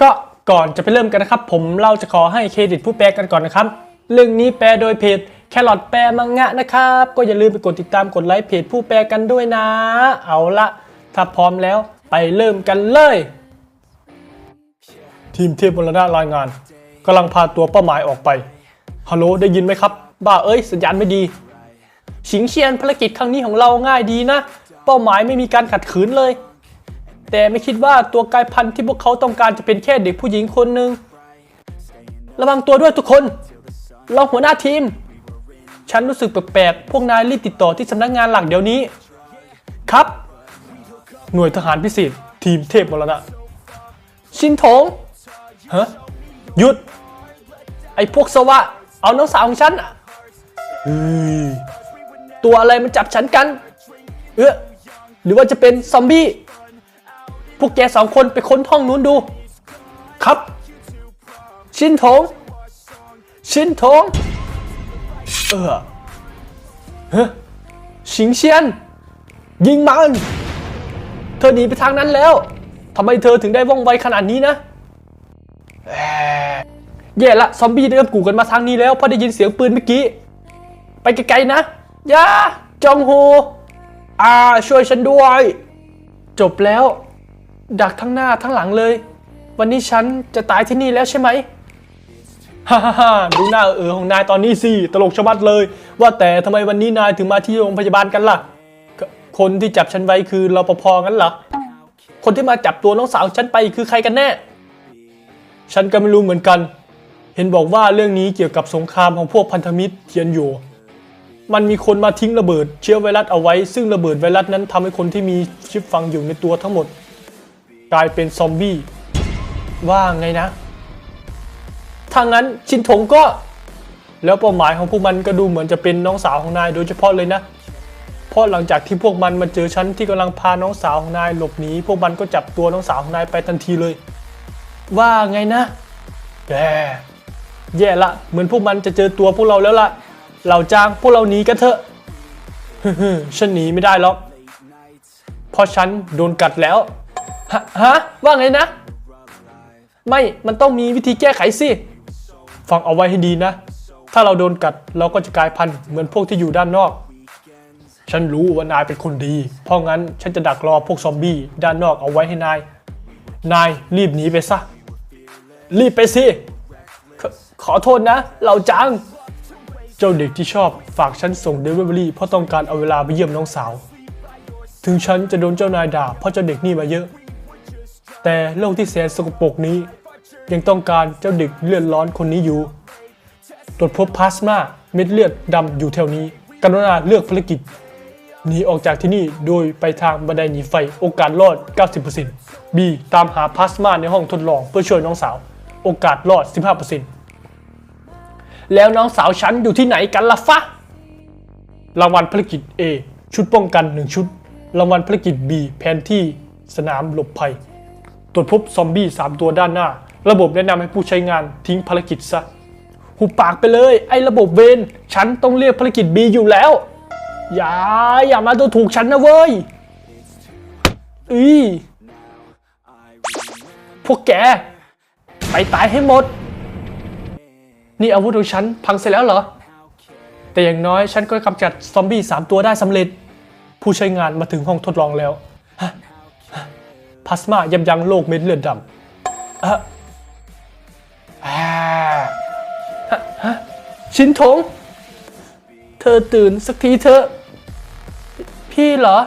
ก็ก่อนจะไปเริ่มกันนะครับ ผมเราจะขอให้เครดิตผู้แปลกันก่อนนะครับ เรื่องนี้แปลโดยเพจแครอทแปลมังงะนะครับ ก็อย่าลืมไปกดติดตามกดไลค์เพจผู้แปลกันด้วยนะ เอาละถ้าพร้อมแล้วไปเริ่มกันเลย ทีมเทพมรณะรายงานกำลังพาตัวเป้าหมายออกไปฮัลโหลได้ยินไหมครับ บ้าเอ้ยสัญญาณไม่ดีชิงเชียนภารกิจครั้งนี้ของเราง่ายดีนะ เป้าหมายไม่มีการขัดขืนเลย แต่ไม่คิดว่าตัวกายพันธุ์ที่พวกเขาต้องการจะเป็นแค่เด็กผู้หญิงคนหนึ่งระวังตัวด้วยทุกคนรองหัวหน้าทีม ฉันรู้สึกแปลกๆ พวกนายรีบติดต่อที่สำนักงานหลักเดี๋ยวนี้ ครับ หน่วยทหารพิเศษทีมเทพมรณะ ชินถงฮะหยุด ไอ้พวกสวะ เอาน้องสาวของฉันอะตัวอะไรมันจับฉันกัน เอ๊ะหรือว่าจะเป็นซอมบี้ พวกแกสองคนไปค้นห้องนู้นดู ครับ ชินถงชินถงเออเฮ้ยชิงเชียน ยิงมัน เธอหนีไปทางนั้นแล้วทำไมเธอถึงได้ว่องไวขนาดนี้นะแหมแย่ละซอมบี้เริ่มกูกันมาทางนี้แล้วเพราะได้ยินเสียงปืนเมื่อกี้ ไปไกลๆนะอย่าจองโฮอาช่วยฉันด้วย จบแล้ว ดักทั้งหน้าทั้งหลังเลย วันนี้ฉันจะตายที่นี่แล้วใช่ไหมฮ่าฮ่าฮ่าดูหน้าเออของนายตอนนี้สิตลกชะมัดเลย ว่าแต่ทำไมวันนี้นายถึงมาที่โรงพยาบาลกันล่ะ คนที่จับฉันไว้คือรปภงั้นเหรอคนที่มาจับตัวน้องสาวฉันไปคือใครกันแน่ ฉันก็ไม่รู้เหมือนกัน เห็นบอกว่าเรื่องนี้เกี่ยวกับสงครามของพวกพันธมิตรเทียนอยู่ มันมีคนมาทิ้งระเบิด เชื้อไวรัสเอาไว้ ซึ่งระเบิดไวรัสนั้นทำให้คนที่มีชิปฟังอยู่ในตัวทั้งหมด กลายเป็นซอมบี้ว่าไงนะถ้างั้นชินถงก็ แล้วเป้าหมายของพวกมันก็ดูเหมือนจะเป็นน้องสาวของนายโดยเฉพาะเลยนะ เพราะหลังจากที่พวกมันมาเจอฉันที่กำลังพาน้องสาวของนายหลบหนีพวกมันก็จับตัวน้องสาวของนายไปทันทีเลย ว่าไงนะแย่แย่ละ เหมือนพวกมันจะเจอตัวพวกเราแล้วล่ะเราจ้างพวกเราหนีกันเถอะฮึฉันหนีไม่ได้หรอกเพราะฉันโดนกัดแล้ว ฮะว่าไงนะ ไม่มันต้องมีวิธีแก้ไขสิ ฟังเอาไว้ให้ดีนะ ถ้าเราโดนกัดเราก็จะกลายพันธุ์เหมือนพวกที่อยู่ด้านนอก ฉันรู้ว่านายเป็นคนดี เพราะงั้นฉันจะดักรอพวกซอมบี้ด้านนอกเอาไว้ให้นาย นายรีบหนีไปซะ รีบไปสิขอขอโทษนะ เราจัง เจ้าเด็กที่ชอบฝากฉันส่งเดลิเวอรี่เพราะต้องการเอาเวลาไปเยี่ยมน้องสาว ถึงฉันจะโดนเจ้านายด่าเพราะเจ้าเด็กนี่มาเยอะ แต่โลกที่แสนสกปรกนี้ ยังต้องการเจ้าเด็กเลือดร้อนคนนี้อยู่ ตรวจพบพลาสมาเม็ดเลือดดำอยู่แถวนี้กรุณาเลือกภารกิจหนีออกจากที่นี่โดยไปทางบันไดหนีไฟโอกาสรอด 90% B ตามหาพลาสมาในห้องทดลองเพื่อช่วยน้องสาว โอกาสรอด 15%แล้วน้องสาวฉันอยู่ที่ไหนกันล่ะฟะรางวัลภารกิจ A ชุดป้องกัน 1 ชุด รางวัลภารกิจ B แผนที่สนามหลบภัย ตรวจพบซอมบี้3ตัวด้านหน้า ระบบแนะนำให้ผู้ใช้งานทิ้งภารกิจซะหุบปากไปเลย ไอ้ระบบเวนฉันต้องเรียกภารกิจ B อยู่แล้ว อย่าอย่ามาดูถูกฉันนะเว้ยอีพวกแก ไปตายให้หมด นี่อาวุธของฉันพังเสร็จแล้วเหรอ แต่อย่างน้อยฉันก็กำจัดซอมบี้สามตัวได้สำเร็จ ผู้ใช้งานมาถึงห้องทดลองแล้ว ลาสมายับยั้งโรคเม็ดเลือดดำอะอ่าฮะชินทง เธอตื่นสักทีเถอะ พี่เหรอ